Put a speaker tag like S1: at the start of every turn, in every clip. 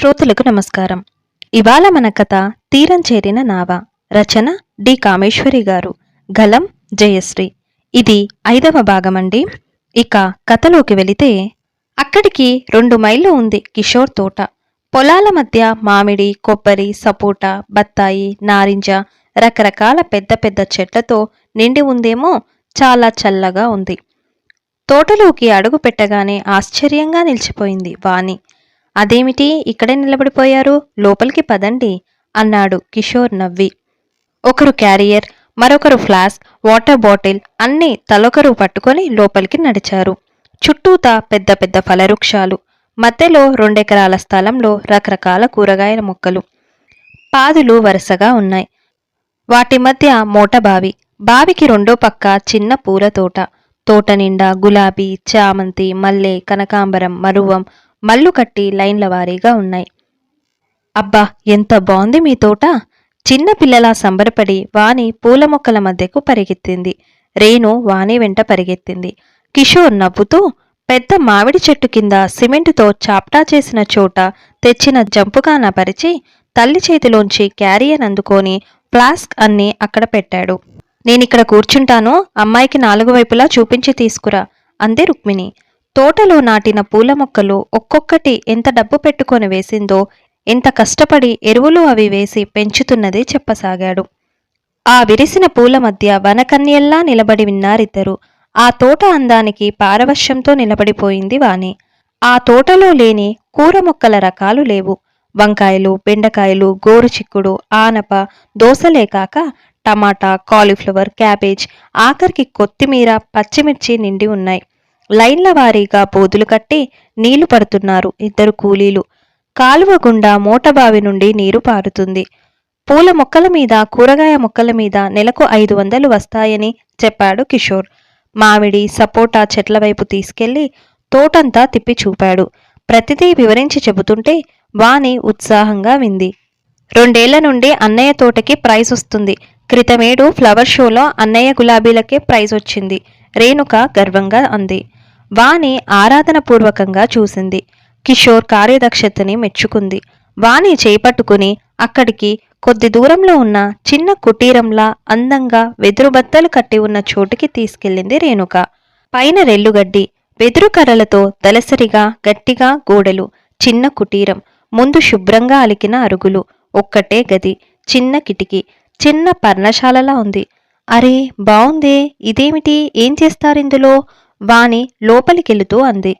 S1: శ్రోతలకు నమస్కారం. ఇవాళ మన కథ తీరం చేరిన నావ. రచన డి. కామేశ్వరి గారు. గలం జయశ్రీ. ఇది ఐదవ భాగమండి. ఇక కథలోకి వెళితే అక్కడికి రెండు మైళ్ళు ఉంది కిషోర్ తోట. పొలాల మధ్య మామిడి కొబ్బరి సపోటా బత్తాయి నారింజ రకరకాల పెద్ద పెద్ద చెట్లతో నిండి ఉందేమో చాలా చల్లగా ఉంది. తోటలోకి అడుగు పెట్టగానే ఆశ్చర్యంగా నిలిచిపోయింది వాణి. అదేమిటి? ఇక్కడే నిలబడిపోయారు? లోపలికి పదండి అన్నాడు కిషోర్ నవ్వి. ఒకరు క్యారియర్ మరొకరు ఫ్లాస్క్ వాటర్ బాటిల్ అన్నీ తలొకరు పట్టుకొని లోపలికి నడిచారు. చుట్టూతా పెద్ద పెద్ద ఫలవృక్షాలు మధ్యలో రెండెకరాల స్థలంలో రకరకాల కూరగాయల మొక్కలు. పాదులు వరుసగా ఉన్నాయి. వాటి మధ్య మోట బావి బావికి రెండో పక్క చిన్న పూల తోట. తోట నిండా గులాబీ చామంతి మల్లె కనకాంబరం మరువం మల్లు కట్టి లైన్ల వారీగా ఉన్నాయి. అబ్బా ఎంత బాగుంది మీ తోట! చిన్న పిల్లలా సంబరపడి వాణి పూల మొక్కల మధ్యకు పరిగెత్తింది. రేణు వాణి వెంట పరిగెత్తింది. కిషోర్ నవ్వుతూ పెద్ద మామిడి చెట్టు కింద సిమెంటుతో చాప్టా చేసిన చోట తెచ్చిన జంపుగాన పరిచి తల్లి చేతిలోంచి క్యారియర్ అందుకొని ఫ్లాస్క్ అన్ని అక్కడ పెట్టాడు. నేనిక్కడ కూర్చుంటాను అమ్మాయికి నాలుగు వైపులా చూపించి తీసుకురా అందే రుక్మిణి. తోటలో నాటిన పూల మొక్కలు ఒక్కొక్కటి ఎంత డబ్బు పెట్టుకొని వేసిందో ఎంత కష్టపడి ఎరువులు అవి వేసి పెంచుతున్నది చెప్పసాగాడు. ఆ విరిసిన పూల మధ్య వనకన్యల్లా నిలబడి విన్నారిద్దరు. ఆ తోట అందానికి పారవశ్యంతో నిలబడిపోయింది వాణి. ఆ తోటలో లేని కూర మొక్కల రకాలు లేవు. వంకాయలు బెండకాయలు గోరుచిక్కుడు ఆనప దోసలే కాక టమాటా కాలీఫ్లవర్ క్యాబేజ్ ఆఖరికి కొత్తిమీర పచ్చిమిర్చి నిండి ఉన్నాయి. లైన్ల వారీగా బోదులు కట్టి నీళ్ళు పడుతున్నారు ఇద్దరు కూలీలు. కాలువ గుండా మూటబావి నుండి నీరు పారుతుంది. పూల మొక్కల మీద కూరగాయ మొక్కల మీద నెలకు ఐదు వందలు వస్తాయని చెప్పాడు కిషోర్. మామిడి సపోటా చెట్ల వైపు తీసుకెళ్ళి తోటంతా తిప్పి చూపాడు. ప్రతిదీ వివరించి చెబుతుంటే వాణి ఉత్సాహంగా వింది. రెండేళ్ళ నుండి అన్నయ్య తోటకి ప్రైజ్ వస్తుంది. క్రితమేడు ఫ్లవర్ షోలో అన్నయ్య గులాబీలకే ప్రైజ్ వచ్చింది. రేణుక గర్వంగా అంది. వాణి ఆరాధనపూర్వకంగా చూసింది. కిషోర్ కార్యదక్షతని మెచ్చుకుంది. వాణి చేపట్టుకుని అక్కడికి కొద్ది దూరంలో ఉన్న చిన్న కుటీరంలా అందంగా వెదురు బత్తలు కట్టి ఉన్న చోటుకి తీసుకెళ్ళింది రేణుక. పైన రెల్లుగడ్డి వెదురు కర్రలతో దలసరిగా గట్టిగా గోడలు చిన్న కుటీరం ముందు శుభ్రంగా అలికిన అరుగులు ఒక్కటే గది చిన్న కిటికీ చిన్న పర్ణశాలలా ఉంది. అరే బావుందే ఇదేమిటి ఏం చేస్తారిందులో? వాణి లోపలికెళుతూ అంది.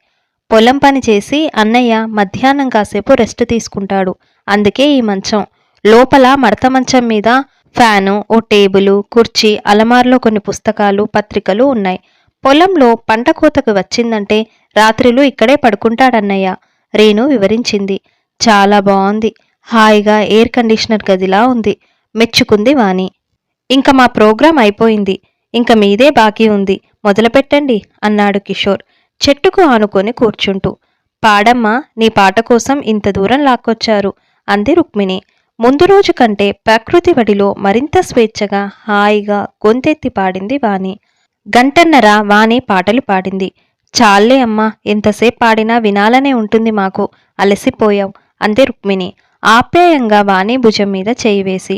S1: పొలం పని చేసి అన్నయ్య మధ్యాహ్నం కాసేపు రెస్ట్ తీసుకుంటాడు. అందుకే ఈ మంచం. లోపల మడత మంచం మీద ఫ్యాను ఓ టేబులు కుర్చీ అలమార్లో కొన్ని పుస్తకాలు పత్రికలు ఉన్నాయి. పొలంలో పంట కోతకు వచ్చిందంటే రాత్రులు ఇక్కడే పడుకుంటాడన్నయ్య. రేణు వివరించింది. చాలా బాగుంది హాయిగా ఎయిర్ కండిషనర్ గదిలా ఉంది. మెచ్చుకుంది వాణి. ఇంకా మా ప్రోగ్రాం అయిపోయింది. ఇంక మీదే బాకీ ఉంది. మొదలుపెట్టండి అన్నాడు కిషోర్. చెట్టుకు ఆనుకొని కూర్చుంటూ. పాడమ్మా నీ పాట కోసం ఇంత దూరం లాక్కొచ్చారు అంది రుక్మిణి. ముందు రోజు కంటే ప్రకృతి వడిలో మరింత స్వేచ్ఛగా హాయిగా గొంతెత్తి పాడింది వాణి. గంటన్నర వాణి పాటలు పాడింది. చాలే అమ్మా ఎంతసేపు పాడినా వినాలనే ఉంటుంది మాకు. అలసిపోయావు అంది రుక్మిణి. ఆప్యాయంగా వాణి భుజం మీద చేయి వేసి.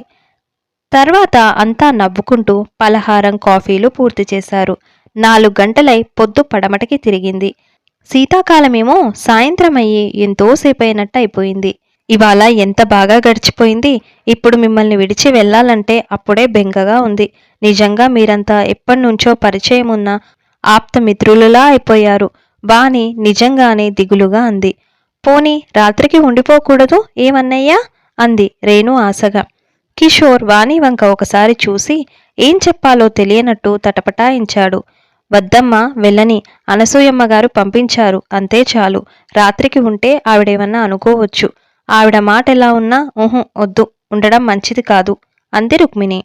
S1: తర్వాత అంతా నవ్వుకుంటూ పలహారం కాఫీలు పూర్తి చేశారు. నాలుగు గంటలై పొద్దు పడమటకి తిరిగింది. శీతాకాలమేమో సాయంత్రం అయ్యి ఎంతోసేపైనట్టు అయిపోయింది ఇవాళ ఎంత బాగా గడిచిపోయింది? ఇప్పుడు మిమ్మల్ని విడిచి వెళ్ళాలంటే అప్పుడే బెంగగా ఉంది. నిజంగా మీరంతా ఎప్పటినుంచో పరిచయం ఉన్న ఆప్త మిత్రులులా అయిపోయారు. వాణి నిజంగానే దిగులుగా అంది. పోనీ రాత్రికి ఉండిపోకూడదు ఏమన్నయ్యా? అంది రేణు ఆశగా. కిషోర్ వాణి వంక ఒకసారి చూసి ఏం చెప్పాలో తెలియనట్టు తటపటాయించాడు. వద్దమ్మ వెళ్ళని. అనసూయమ్మ గారు పంపించారు. అంతే చాలు. రాత్రికి ఉంటే ఆవిడేమన్నా అనుకోవచ్చు. ఆవిడ మాట ఎలా ఉన్నా ఊహు వద్దు. ఉండడం మంచిది కాదు. అంది రుక్మిణి.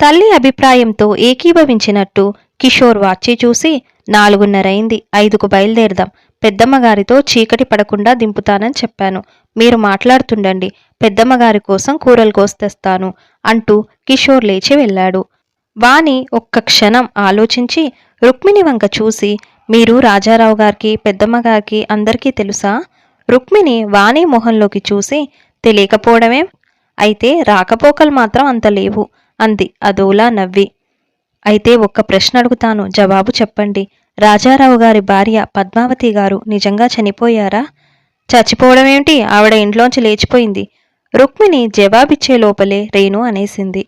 S1: తల్లి అభిప్రాయంతో ఏకీభవించినట్టు కిషోర్ వాచి చూసి నాలుగున్నరైంది ఐదుకు బయలుదేరదాం. పెద్దమ్మగారితో చీకటి పడకుండా దింపుతానని చెప్పాను. మీరు మాట్లాడుతుండండి. పెద్దమ్మగారి కోసం కూరలు కోస్తేస్తాను అంటూ కిషోర్ లేచి వెళ్ళాడు. వాణి ఒక్క క్షణం ఆలోచించి రుక్మిణి వంక చూసి మీరు రాజారావు గారికి పెద్దమ్మ గారికి అందరికీ తెలుసా? రుక్మిణి వాణి మొహంలోకి చూసి తెలియకపోవడమేం? అయితే రాకపోకలు మాత్రం అంత లేవు అంది అదోలా నవ్వి. అయితే ఒక్క ప్రశ్న అడుగుతాను జవాబు చెప్పండి. రాజారావు గారి భార్య పద్మావతి గారు నిజంగా చనిపోయారా? చచ్చిపోవడం ఏమిటి ఆవిడ ఇంట్లోంచి లేచిపోయింది. రుక్మిణి జవాబిచ్చే లోపలే రేణు అనేసింది.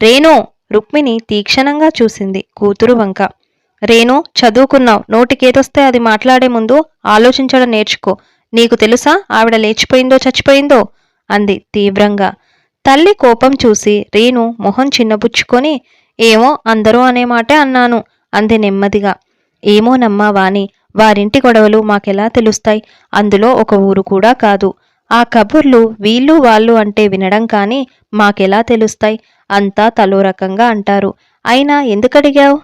S1: రేణు రుక్మిణి తీక్షణంగా చూసింది కూతురు వంక. రేణు చదువుకున్నావు నోటికేదొస్తే అది మాట్లాడే ముందు ఆలోచించడం నేర్చుకో. నీకు తెలుసా ఆవిడ లేచిపోయిందో చచ్చిపోయిందో? అంది తీవ్రంగా. తల్లి కోపం చూసి రేణు మొహం చిన్నబుచ్చుకొని ఏమో అందరూ అనే మాటే అన్నాను అంది నెమ్మదిగా. ఏమో నమ్మా వాణి వారింటి గొడవలు మాకెలా తెలుస్తాయి? అందులో ఒక ఊరు కూడా కాదు. ఆ కబుర్లు వీళ్ళు వాళ్ళు అంటే వినడం కానీ మాకెలా తెలుస్తాయి? అంతా తలో రకంగా అంటారు. అయినా ఎందుకడిగావు?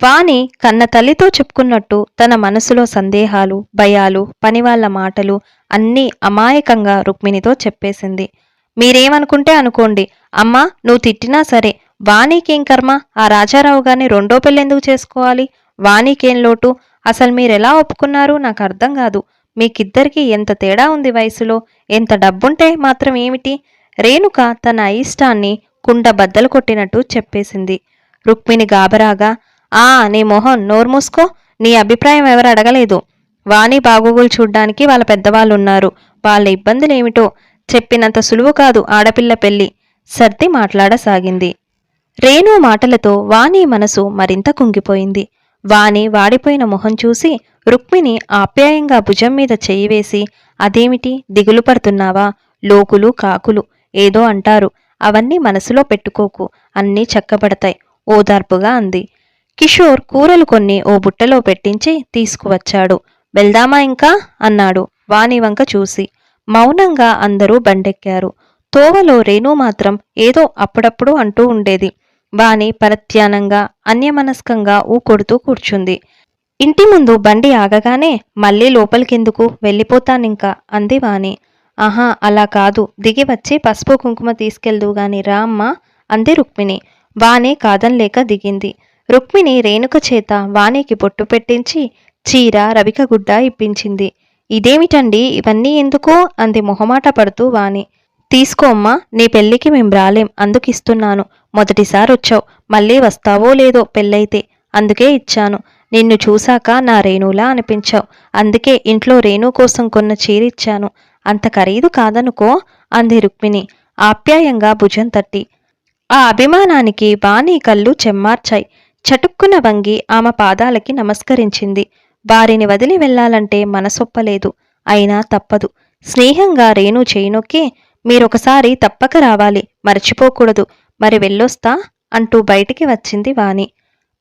S1: వాణి కన్న తల్లితో చెప్పుకున్నట్టు తన మనసులో సందేహాలు భయాలు పనివాళ్ళ మాటలు అన్నీ అమాయకంగా రుక్మిణితో చెప్పేసింది. మీరేమనుకుంటే అనుకోండి అమ్మా నువ్వు తిట్టినా సరే వాణికేం కర్మ? ఆ రాజారావు గారిని రెండో పెళ్ళెందుకు చేసుకోవాలి? వాణికేం లోటు? అసలు మీరెలా ఒప్పుకున్నారు? నాకు అర్థం కాదు. మీకిద్దరికీ ఎంత తేడా ఉంది వయసులో? ఎంత డబ్బుంటే మాత్రం ఏమిటి? రేణుక తన అయిష్టాన్ని కుండ బద్దలు కొట్టినట్టు చెప్పేసింది. రుక్మిణి గాబరాగా ఆ నీ మొహం నోర్మూసుకో నీ అభిప్రాయం ఎవరు అడగలేదు. వాణి బాగోగులు చూడ్డానికి వాళ్ళ పెద్దవాళ్ళున్నారు. వాళ్ళ ఇబ్బందులేమిటో? చెప్పినంత సులువు కాదు ఆడపిల్ల పెళ్ళి సర్ది మాట్లాడసాగింది. రేణు మాటలతో వాణి మనసు మరింత కుంగిపోయింది. వాణి వాడిపోయిన మొహం చూసి రుక్మిణి ఆప్యాయంగా భుజం మీద చెయ్యి వేసి అదేమిటి? దిగులు పడుతున్నావా? లోకులు కాకులు ఏదో అంటారు. అవన్నీ మనసులో పెట్టుకోకు. అన్నీ చక్కబడతాయి ఓదార్పుగా అంది. కిషోర్ కూరలు కొన్ని ఓ బుట్టలో పెట్టించి తీసుకువచ్చాడు. వెళ్దామా ఇంకా? అన్నాడు వాణి వంక చూసి. మౌనంగా అందరూ బండెక్కారు. తోవలో రేణు మాత్రం ఏదో అప్పుడప్పుడు అంటూ ఉండేది. వాణి పరధ్యానంగా అన్యమనస్కంగా ఊకొడుతూ కూర్చుంది. ఇంటి ముందు బండి ఆగగానే మళ్ళీ లోపలికెందుకు? వెళ్ళిపోతానింకా? అంది వాణి ఆహా అలా కాదు. దిగి వచ్చి పసుపు కుంకుమ తీసుకెళ్దు గాని రా అంది రుక్మిణి. వాణి కాదన్లేక దిగింది. రుక్మిణి రేణుక చేత వాణికి బొట్టు పెట్టించి చీర రవిక గుడ్డ ఇప్పించింది. ఇదేమిటండి? ఇవన్నీ ఎందుకు? అంది మొహమాట పడుతూ వాణి తీసుకో అమ్మా నీ పెళ్ళికి మేం రాలేం. అందుకిస్తున్నాను. మొదటిసారి వచ్చావు. మళ్ళీ వస్తావో లేదో పెళ్ళైతే. అందుకే ఇచ్చాను. నిన్ను చూశాక నా రేణులా అనిపించావు. అందుకే ఇంట్లో రేణు కోసం కొన్న చీరిచ్చాను. అంత ఖరీదు కాదనుకో అంది రుక్మిణి. ఆప్యాయంగా భుజం తట్టి. ఆ అభిమానానికి వాణి కళ్ళు చెమ్మార్చాయి. చటుక్కున వంగి ఆమె పాదాలకి నమస్కరించింది. వారిని వదిలి వెళ్ళాలంటే మనసొప్పలేదు. అయినా తప్పదు. స్నేహంగా రేణు చేయినొక్కి మీరొకసారి తప్పక రావాలి. మర్చిపోకూడదు. మరి వెళ్ళొస్తా అంటూ బయటికి వచ్చింది వాణి.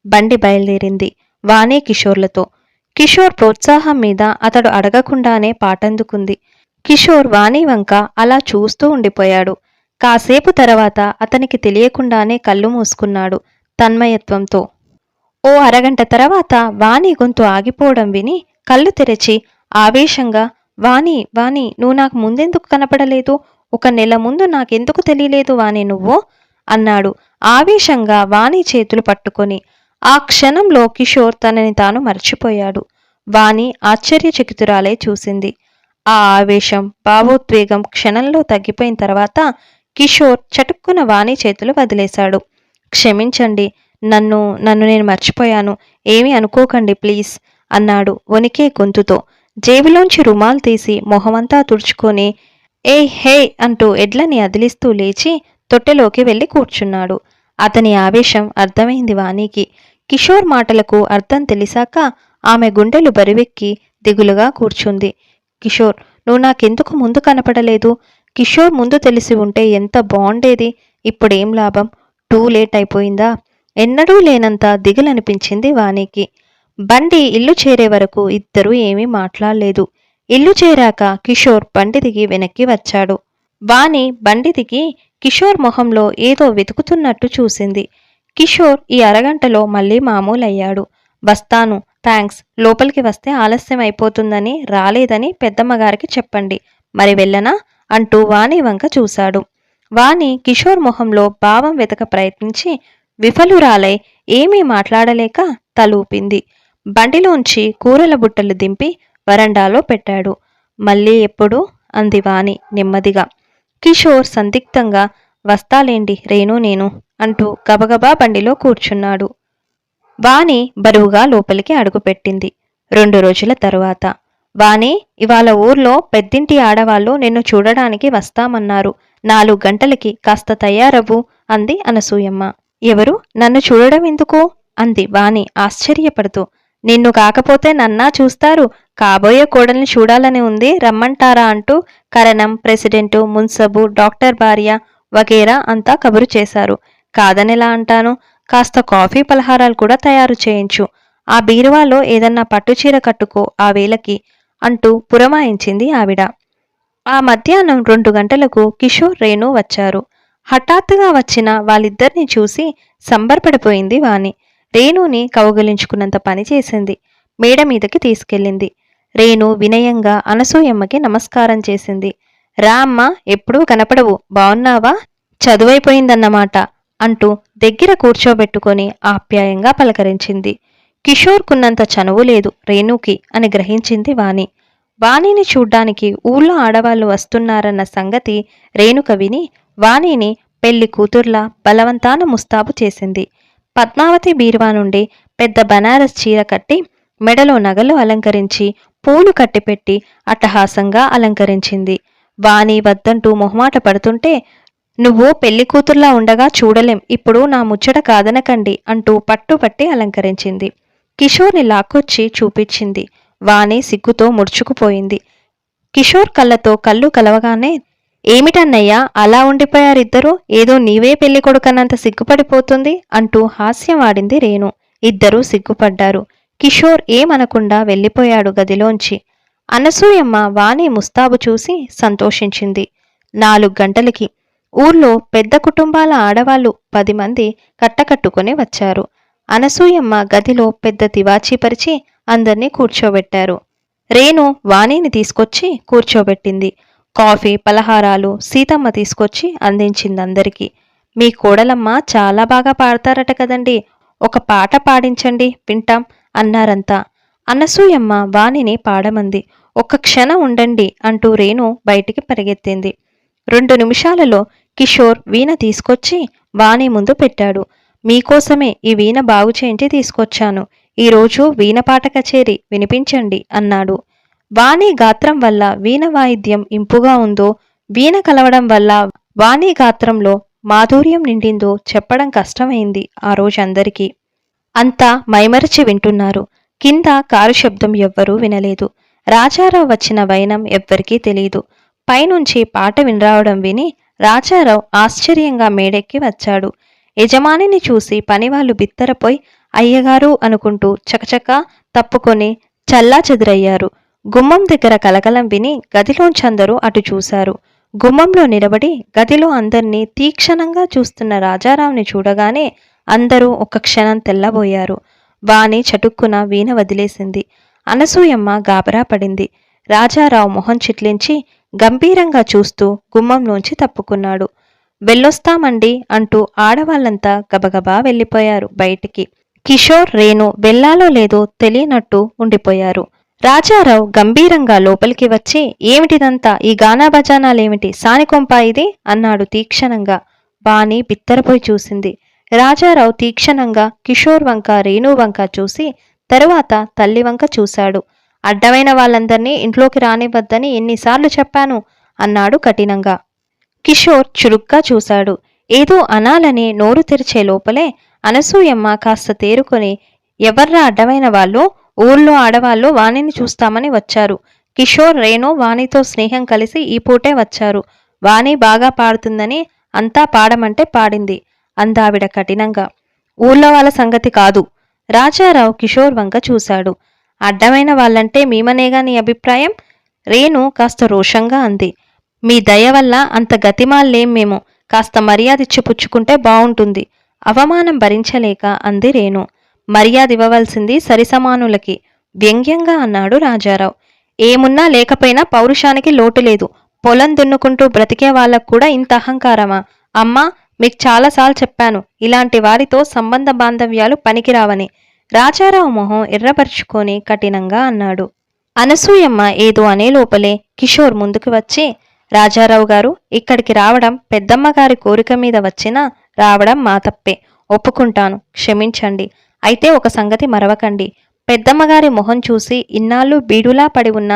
S1: బండి బయలుదేరింది వాణి కిషోర్లతో. కిషోర్ ప్రోత్సాహం మీద అతడు అడగకుండానే పాటందుకుంది. కిషోర్ వాణి వంక అలా చూస్తూ ఉండిపోయాడు. కాసేపు తర్వాత అతనికి తెలియకుండానే కళ్ళు మూసుకున్నాడు తన్మయత్వంతో. ఓ అరగంట తర్వాత వాణి గొంతు ఆగిపోవడం విని కళ్ళు తెరిచి ఆవేశంగా వాణి వాణి నువ్వు నాకు ముందెందుకు కనపడలేదు? ఒక నెల ముందు నాకెందుకు తెలియలేదు వాణి నువ్వు? అన్నాడు. ఆవేశంగా వాణి చేతులు పట్టుకొని ఆ క్షణంలో కిషోర్ తనని తాను మర్చిపోయాడు. వాణి ఆశ్చర్యచకితురాలై చూసింది. ఆ ఆవేశం భావోద్వేగం క్షణంలో తగ్గిపోయిన తర్వాత కిషోర్ చటుక్కున వాణి చేతులు వదిలేశాడు. క్షమించండి నన్ను నన్ను నేను మర్చిపోయాను. ఏమీ అనుకోకండి ప్లీజ్ అన్నాడు వణికే గొంతుతో. జేబులోంచి రుమాల్ తీసి మొహమంతా తుడుచుకొని ఏ హే అంటూ ఎడ్లని అదిలిస్తూ లేచి తొట్టెలోకి వెళ్ళి కూర్చున్నాడు. అతని ఆవేశం అర్థమైంది వాణికి. కిషోర్ మాటలకు అర్థం తెలిసాక ఆమె గుండెలు బరివెక్కి దిగులుగా కూర్చుంది. కిషోర్ నువ్వు నాకెందుకు ముందు కనపడలేదు? కిషోర్ ముందు తెలిసి ఉంటే ఎంత బాగుండేది ఇప్పుడేం లాభం? టూ లేట్ అయిపోయిందా? ఎన్నడూ లేనంత దిగులనిపించింది వాణికి. బండి ఇల్లు చేరే వరకు ఇద్దరూ ఏమీ మాట్లాడలేదు. ఇల్లు చేరాక కిషోర్ బండి దిగి వెనక్కి వచ్చాడు. వాణి బండి దిగి కిషోర్ మొహంలో ఏదో వెతుకుతున్నట్టు చూసింది. కిషోర్ ఈ అరగంటలో మళ్ళీ మామూలయ్యాడు. వస్తాను థ్యాంక్స్ లోపలికి వస్తే ఆలస్యం అయిపోతుందని రాలేదని పెద్దమ్మగారికి చెప్పండి. మరి వెళ్ళనా? అంటూ వాణి వంక చూశాడు. వాణి కిషోర్ మొహంలో భావం వెతక ప్రయత్నించి విఫలురాలై ఏమీ మాట్లాడలేక తలూపింది. బండిలోంచి కూరల బుట్టలు దింపి వరండాలో పెట్టాడు. మళ్ళీ ఎప్పుడు? అంది వాణి నెమ్మదిగా. కిషోర్ సందిగ్ధంగా వస్తాలేండి రేణు నేను అంటూ గబగబా బండిలో కూర్చున్నాడు. వాణి బరువుగా లోపలికి అడుగుపెట్టింది రెండు రోజుల తరువాత వాణి ఇవాళ ఊర్లో పెద్దింటి ఆడవాళ్ళు నిన్ను చూడడానికి వస్తామన్నారు. నాలుగు గంటలకి కాస్త తయారవ్వు అంది అనసూయమ్మ. ఎవరు? నన్ను చూడడం ఎందుకు అంది వాణి ఆశ్చర్యపడుతూ. నిన్ను కాకపోతే నన్నా చూస్తారు. కాబోయే కోడల్ని చూడాలని ఉంది రమ్మంటారా అంటూ కరణం ప్రెసిడెంటు మున్సబు డాక్టర్ భార్య వగేరా అంతా కబురు చేశారు. కాదనెలా అంటాను? కాస్త కాఫీ పలహారాలు కూడా తయారు చేయించు. ఆ బీరువాలో ఏదన్నా పట్టుచీర కట్టుకో ఆ వేళకి అంటూ పురమాయించింది ఆవిడ. ఆ మధ్యాహ్నం రెండు గంటలకు కిషోర్ రేణు వచ్చారు. హఠాత్తుగా వచ్చిన వాళ్ళిద్దరిని చూసి సంబరపడిపోయింది వాణి. రేణుని కౌగలించుకున్నంత పని చేసింది. మేడ మీదకి తీసుకెళ్ళింది. రేణు వినయంగా అనసూయమ్మకి నమస్కారం చేసింది. రా అమ్మ ఎప్పుడూ కనపడవు. బావున్నావా? చదువైపోయిందన్నమాట అంటూ దగ్గర కూర్చోబెట్టుకొని ఆప్యాయంగా పలకరించింది. కిషోర్కున్నంత చనువు లేదు రేణుకి అని గ్రహించింది వాణి. వాణిని చూడ్డానికి ఊళ్ళో ఆడవాళ్ళు వస్తున్నారన్న సంగతి రేణుక విని వాణిని పెళ్ళి కూతుర్లా బలవంతాన ముస్తాబు చేసింది. పద్మావతి బీరువా నుండి పెద్ద బనారస్ చీర కట్టి మెడలో నగలు అలంకరించి పూలు కట్టిపెట్టి అట్టహాసంగా అలంకరించింది. వాణి వద్దంటూ మొహమాట పడుతుంటే నువ్వు పెళ్ళి కూతుర్లా ఉండగా చూడలేం ఇప్పుడు నా ముచ్చట కాదనకండి అంటూ పట్టుపట్టి అలంకరించింది. కిషోర్ని లాక్కొచ్చి చూపించింది. వాణి సిగ్గుతో ముడుచుకుపోయింది. కిషోర్ కళ్ళతో కళ్ళు కలవగానే ఏమిటన్నయ్యా అలా ఉండిపోయారిద్దరూ? ఏదో నీవే పెళ్ళి కొడుకన్నంత సిగ్గుపడిపోతుంది అంటూ హాస్యమాడింది రేణు. ఇద్దరూ సిగ్గుపడ్డారు. కిషోర్ ఏమనకుండా వెళ్ళిపోయాడు గదిలోంచి. అనసూయమ్మ వాణి ముస్తాబు చూసి సంతోషించింది. నాలుగు గంటలకి. ఊర్లో పెద్ద కుటుంబాల ఆడవాళ్ళు పది మంది కట్టకట్టుకుని వచ్చారు. అనసూయమ్మ గదిలో పెద్ద తివాచీ పరిచి అందర్నీ కూర్చోబెట్టారు. రేణు వాణిని తీసుకొచ్చి కూర్చోబెట్టింది. కాఫీ పలహారాలు సీతమ్మ తీసుకొచ్చి అందించింది అందరికీ మీ కోడలమ్మ చాలా బాగా పాడతారట కదండి. ఒక పాట పాడించండి వింటాం అన్నారంతా. అనసూయమ్మ వాణిని పాడమంది. ఒక్క క్షణం ఉండండి అంటూ రేణు బయటికి పరిగెత్తింది. రెండు నిమిషాలలో కిషోర్ వీణ తీసుకొచ్చి వాణి ముందు పెట్టాడు. మీకోసమే ఈ వీణ బాగు చేయించి తీసుకొచ్చాను. ఈరోజు వీణ పాట కచేరి వినిపించండి అన్నాడు. వాణి గాత్రం వల్ల వీణ వాయిద్యం ఇంపుగా ఉందో వీణ కలవడం వల్ల వాణి గాత్రంలో మాధుర్యం నిండిందో చెప్పడం కష్టమైంది ఆ రోజు అందరికీ అంతా మైమరచి వింటున్నారు. కింద కారు శబ్దం ఎవ్వరూ వినలేదు. రాజారావు వచ్చిన వైనం ఎవ్వరికీ తెలియదు పైనుంచి పాట వినరావడం విని రాజారావు ఆశ్చర్యంగా మేడెక్కి వచ్చాడు. యజమానిని చూసి పనివాళ్ళు బిత్తరపోయి అయ్యగారు అనుకుంటూ చకచక తప్పుకొని చల్లా చెదురయ్యారు గుమ్మం దగ్గర కలకలం విని గదిలోంచందరూ అటు చూశారు. గుమ్మంలో నిలబడి గదిలో అందర్నీ తీక్షణంగా చూస్తున్న రాజారావుని చూడగానే అందరూ ఒక్క క్షణం తెల్లబోయారు. వాణి చటుక్కున వీణ వదిలేసింది. అనసూయమ్మ గాబరా పడింది. రాజారావు మొహం చిట్లించి గంభీరంగా చూస్తూ గుమ్మంలోంచి తప్పుకున్నాడు. వెళ్ళొస్తామండి అంటూ ఆడవాళ్ళంతా గబగబా వెళ్ళిపోయారు బయటికి. కిషోర్ రేణు వెళ్ళాలో లేదో తెలియనట్టు ఉండిపోయారు. రాజారావు గంభీరంగా లోపలికి వచ్చి ఏమిటిదంతా? ఈ గానా బజానాలేమిటి సానికొంప ఇది? అన్నాడు తీక్షణంగా. బాణి బిత్తరపోయి చూసింది. రాజారావు తీక్షణంగా కిషోర్ వంక రేణు వంక చూసి తరువాత తల్లి వంక చూశాడు. అడ్డమైన వాళ్ళందర్నీ ఇంట్లోకి రానివ్వద్దని ఎన్నిసార్లు చెప్పాను? అన్నాడు కఠినంగా. కిషోర్ చురుగ్గా చూశాడు. ఏదో అనాలని నోరు తెరిచే లోపలే అనసూయమ్మ కాస్త తేరుకొని ఎవర్రా అడ్డమైన వాళ్ళు? ఊళ్ళో ఆడవాళ్ళు వాణిని చూస్తామని వచ్చారు. కిషోర్ రేణు వాణితో స్నేహం కలిసి ఈ పూటే వచ్చారు. వాణి బాగా పాడుతుందని అంతా పాడమంటే పాడింది. అందావిడ కఠినంగా. ఊళ్ళో వాళ్ళ సంగతి కాదు. రాజారావు కిషోర్ వంక చూశాడు. అడ్డమైన వాళ్ళంటే మీమనేగా నీ అభిప్రాయం? రేణు కాస్త రోషంగా అంది. మీ దయ వల్ల అంత గతిమాల్లేం మేము. కాస్త మర్యాద ఇచ్చి పుచ్చుకుంటే బావుంటుంది. అవమానం భరించలేక అంది రేణు. మర్యాద ఇవ్వవలసింది సరిసమానులకి. వ్యంగ్యంగా అన్నాడు రాజారావు. ఏమున్నా లేకపోయినా పౌరుషానికి లోటు లేదు. పొలం దున్నుకుంటూ బ్రతికే వాళ్ళకు కూడా ఇంత అహంకారమా? అమ్మా మీకు చాలాసార్లు చెప్పాను ఇలాంటి వారితో సంబంధ బాంధవ్యాలు పనికిరావని. రాజారావు మొహం ఎర్రపరుచుకొని కఠినంగా అన్నాడు. అనసూయమ్మ ఏదో అనే లోపలే కిషోర్ ముందుకు వచ్చి రాజారావు గారు ఇక్కడికి రావడం పెద్దమ్మ గారి కోరిక మీద వచ్చినా రావడం మా తప్పే. ఒప్పుకుంటాను క్షమించండి. అయితే ఒక సంగతి మరవకండి. పెద్దమ్మగారి మొహం చూసి ఇన్నాళ్ళు బీడులా పడి ఉన్న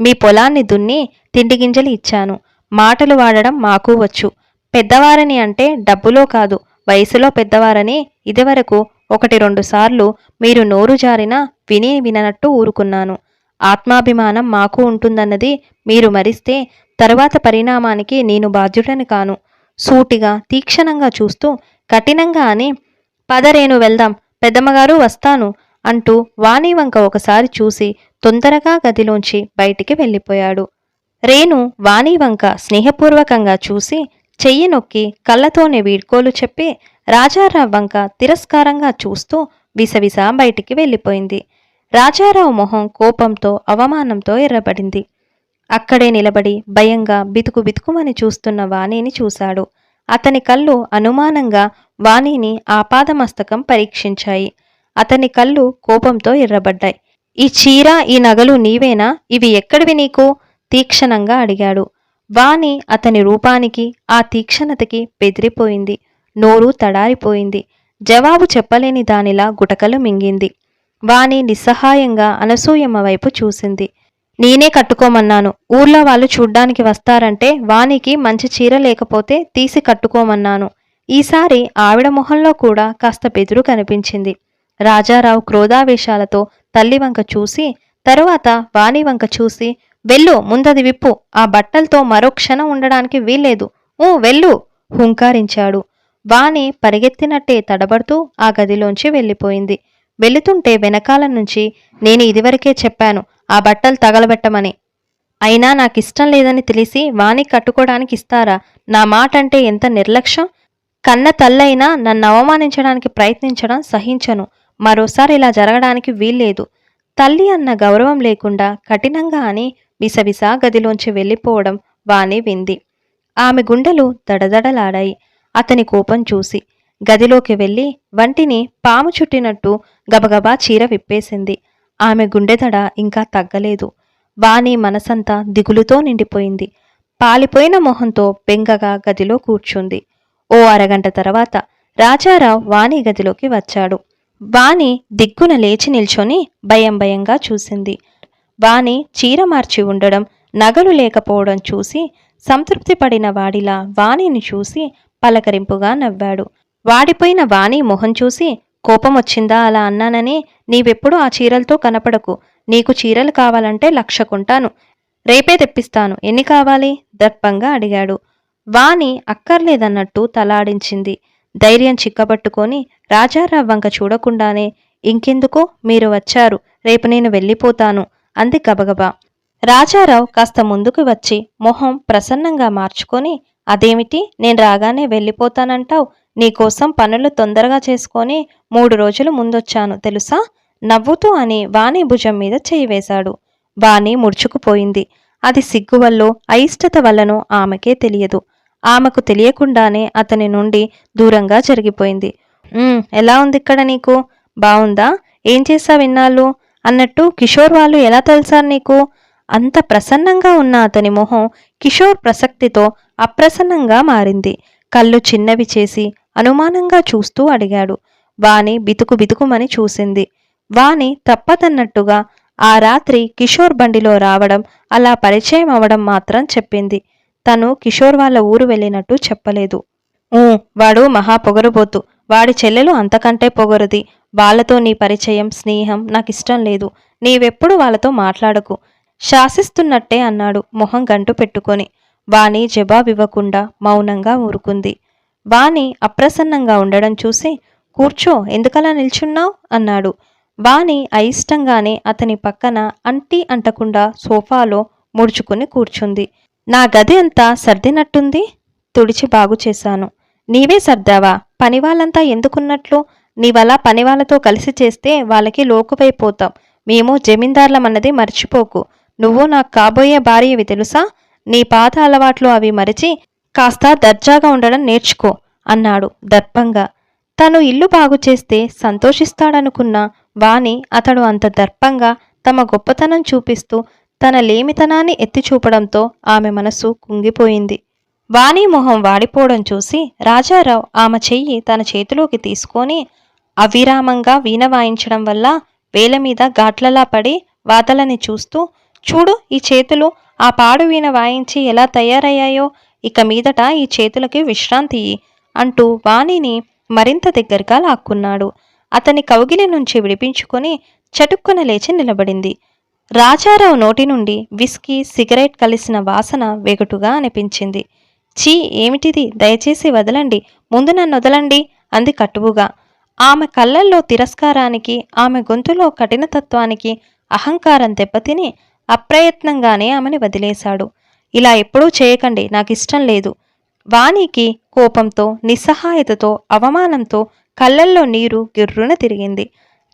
S1: మీ పొలాన్ని దున్ని తిండి గింజలు ఇచ్చాను. మాటలు వాడడం మాకు వచ్చు. పెద్దవారని అంటే డబ్బులో కాదు. వయసులో పెద్దవారని ఇదివరకు ఒకటి రెండు సార్లు మీరు నోరు జారినా విని విననట్టు ఊరుకున్నాను. ఆత్మాభిమానం మాకు ఉంటుందన్నది మీరు మరిస్తే తరువాత పరిణామానికి నేను బాధ్యుడని కాను. సూటిగా తీక్షణంగా చూస్తూ కఠినంగా అని పదరేను వెళ్దాం. పెద్దమ్మగారు వస్తాను అంటూ వాణి వంక ఒకసారి చూసి తొందరగా గదిలోంచి బయటికి వెళ్ళిపోయాడు. రేణు వాణి వంక స్నేహపూర్వకంగా చూసి చెయ్యి నొక్కి కళ్ళతోనే వీడ్కోలు చెప్పి రాజారావు వంక తిరస్కారంగా చూస్తూ విసవిస బయటికి వెళ్ళిపోయింది. రాజారావు మొహం కోపంతో అవమానంతో ఎర్రబడింది. అక్కడే నిలబడి భయంగా బితుకు బితుకుమని చూస్తున్న వాణిని చూశాడు. అతని కళ్ళు అనుమానంగా వాణిని ఆపాదమస్తకం పరీక్షించాయి. అతని కళ్ళు కోపంతో ఎర్రబడ్డాయి. ఈ చీర ఈ నగలు నీవేనా? ఇవి ఎక్కడివి నీకు? తీక్షణంగా అడిగాడు. వాణి అతని రూపానికి ఆ తీక్షణతకి బెదిరిపోయింది. నోరు తడారిపోయింది. జవాబు చెప్పలేని దానిలా గుటకలు మింగింది. వాణి నిస్సహాయంగా అనసూయమ్మ వైపు చూసింది. నేనే కట్టుకోమన్నాను. ఊర్లో వాళ్ళు చూడ్డానికి వస్తారంటే వాణికి మంచి చీర లేకపోతే తీసి కట్టుకోమన్నాను. ఈసారి ఆవిడ మొహంలో కూడా కాస్త బెదురు కనిపించింది. రాజారావు క్రోధావేశాలతో తల్లి వంక చూసి తరువాత వాణి వంక చూసి వెళ్ళు ముందది విప్పు ఆ బట్టలతో మరో క్షణం ఉండడానికి వీల్లేదు. ఊ వెళ్ళు హుంకారించాడు. వాణి పరిగెత్తినట్టే తడబడుతూ ఆ గదిలోంచి వెళ్ళిపోయింది. వెళుతుంటే వెనకాల నుంచి నేను ఇదివరకే చెప్పాను ఆ బట్టలు తగలబెట్టమని. అయినా నాకిష్టం లేదని తెలిసి వాణి కట్టుకోవడానికి ఇస్తారా? నా మాట అంటే ఎంత నిర్లక్ష్యం? కన్న తల్లైనా నన్ను అవమానించడానికి ప్రయత్నించడం సహించను. మరోసారి ఇలా జరగడానికి వీల్లేదు. తల్లి అన్న గౌరవం లేకుండా కఠినంగా అని విసవిస గదిలోంచి వెళ్ళిపోవడం వాణి వింది. ఆమె గుండెలు దడదడలాడాయి. అతని కోపం చూసి గదిలోకి వెళ్ళి వంటిని పాము చుట్టినట్టు గబగబా చీర విప్పేసింది. ఆమె గుండెదడ ఇంకా తగ్గలేదు. వాణి మనసంతా దిగులుతో నిండిపోయింది. పాలిపోయిన మొహంతో బెంగగా గదిలో కూర్చుంది. ఓ అరగంట తర్వాత రాజారావు వాణి గదిలోకి వచ్చాడు. వాణి దిగ్గున లేచి నిల్చొని భయం భయంగా చూసింది. వాణి చీర మార్చి ఉండడం నగలు లేకపోవడం చూసి సంతృప్తి పడిన వాడిలా వాణిని చూసి పలకరింపుగా నవ్వాడు. వాడిపోయిన వాణి మొహం చూసి కోపం వచ్చిందా అలా అన్నానని? నీవెప్పుడు ఆ చీరలతో కనపడకు. నీకు చీరలు కావాలంటే లక్ష కొంటాను. రేపే తెప్పిస్తాను. ఎన్ని కావాలి? దర్పంగా అడిగాడు. వాణి అక్కర్లేదన్నట్టు తలాడించింది. ధైర్యం చిక్కబట్టుకొని రాజారావు వంక చూడకుండానే ఇంకెందుకు మీరు వచ్చారు రేపు నేను వెళ్ళిపోతాను అంది గబగబా. రాజారావు కాస్త ముందుకు వచ్చి మొహం ప్రసన్నంగా మార్చుకొని అదేమిటి? నేను రాగానే వెళ్ళిపోతానంటావు? నీకోసం పనులు తొందరగా చేసుకొని మూడు రోజులు ముందొచ్చాను తెలుసా నవ్వుతూ అని వాణి భుజం మీద చేయి వేశాడు. వాణి ముడుచుకుపోయింది. అది సిగ్గు వల్లో అయిష్టత వల్లనో ఆమెకే తెలియదు. ఆమెకు తెలియకుండానే అతని నుండి దూరంగా జరిగిపోయింది. ఎలా ఉంది ఇక్కడ నీకు? బావుందా? ఏం చేసావు ఇన్నాళ్ళు? అన్నట్టు కిషోర్ వాళ్ళు ఎలా తెలిసారు నీకు? అంత ప్రసన్నంగా ఉన్న అతని మొహం కిషోర్ ప్రసక్తితో అప్రసన్నంగా మారింది. కళ్ళు చిన్నవి చేసి అనుమానంగా చూస్తూ అడిగాడు. వాణి బితుకు బితుకుమని చూసింది. వాణి తప్పదన్నట్టుగా ఆ రాత్రి కిషోర్ బండిలో రావడం అలా పరిచయం అవడం మాత్రం చెప్పింది. తను కిషోర్ వాళ్ళ ఊరు వెళ్ళినట్టు చెప్పలేదు. వాడు మహా పొగరుబోతు. వాడి చెల్లెలు అంతకంటే పొగరుది. వాళ్ళతో నీ పరిచయం స్నేహం నాకిష్టం లేదు. నీవెప్పుడు వాళ్ళతో మాట్లాడకు. శాసిస్తున్నట్టే అన్నాడు మొహం గంటు పెట్టుకొని. వాణి జవాబివ్వకుండా మౌనంగా ఊరుకుంది. వాణి అప్రసన్నంగా ఉండడం చూసి కూర్చో ఎందుకలా నిల్చున్నావు అన్నాడు. వాణి అయిష్టంగానే అతని పక్కన అంటి అంటకుండా సోఫాలో ముడుచుకుని కూర్చుంది. నా గది అంతా సర్దినట్టుంది. తుడిచి బాగు చేశాను. నీవే సర్దావా? పనివాళ్ళంతా ఎందుకున్నట్లు? నీవలా పనివాళ్ళతో కలిసి చేస్తే వాళ్ళకి లోకువైపోతాం మేము జమీందార్లమన్నది మర్చిపోకు. నువ్వు నాకు కాబోయే భార్యవి తెలుసా? నీ పాత అలవాట్లు అవి మరిచి కాస్త దర్జాగా ఉండడం నేర్చుకో అన్నాడు దర్పంగా తను ఇల్లు బాగు చేస్తే సంతోషిస్తాడనుకున్న వాణి అతడు అంత దర్పంగా తమ గొప్పతనం చూపిస్తూ తన లేమితనాన్ని ఎత్తి చూపడంతో ఆమె మనసు కుంగిపోయింది. వాణి మొహం వాడిపోవడం చూసి రాజారావు ఆమె చెయ్యి తన చేతిలోకి తీసుకొని అవిరామంగా వీణ వాయించడం వల్ల వేల మీద ఘాట్లలా పడి వాతలని చూస్తూ చూడు ఈ చేతులు ఆ పాడు వీణ వాయించి ఎలా తయారయ్యాయో ఇక మీదట ఈ చేతులకి విశ్రాంతి అంటూ వాణిని మరింత దగ్గరగా లాక్కున్నాడు. అతని కౌగిలి నుంచి విడిపించుకొని చటుక్కున లేచి నిలబడింది. రాజారావు నోటి నుండి విస్కీ సిగరెట్ కలిసిన వాసన వెగటుగా అనిపించింది. చీ ఏమిటిది? దయచేసి వదలండి. ముందు నన్ను వదలండి అంది కటువుగా. ఆమె కళ్ళల్లో తిరస్కారానికి ఆమె గొంతులో కఠినతత్వానికి అహంకారం దెబ్బతిని అప్రయత్నంగానే ఆమెని వదిలేశాడు. ఇలా ఎప్పుడూ చేయకండి నాకు ఇష్టం లేదు. వాణికి కోపంతో నిస్సహాయతతో అవమానంతో కళ్ళల్లో నీరు గిర్రున తిరిగింది.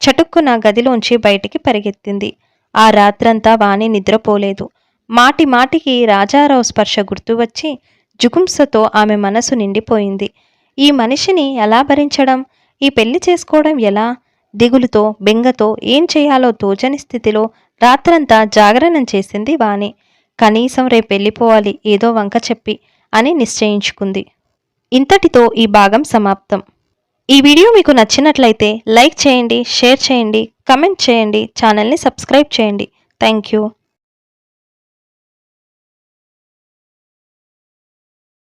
S1: చటుక్కున గదిలోంచి బయటికి పరిగెత్తింది. ఆ రాత్రంతా వాణి నిద్రపోలేదు. మాటి మాటికి రాజారావు స్పర్శ గుర్తు వచ్చి జుగుంసతో ఆమె మనసు నిండిపోయింది. ఈ మనిషిని ఎలా భరించడం? ఈ పెళ్ళి చేసుకోవడం ఎలా? దిగులుతో బెంగతో ఏం చేయాలో తోచని స్థితిలో రాత్రంతా జాగరణం చేసింది వాణి. కనీసం రేపు వెళ్ళిపోవాలి ఏదో వంక చెప్పి అని నిశ్చయించుకుంది. ఇంతటితో ఈ భాగం సమాప్తం. ఈ వీడియో మీకు నచ్చినట్లయితే లైక్ చేయండి షేర్ చేయండి కమెంట్ చేయండి ఛానల్ని సబ్స్క్రైబ్ చేయండి. Thank you.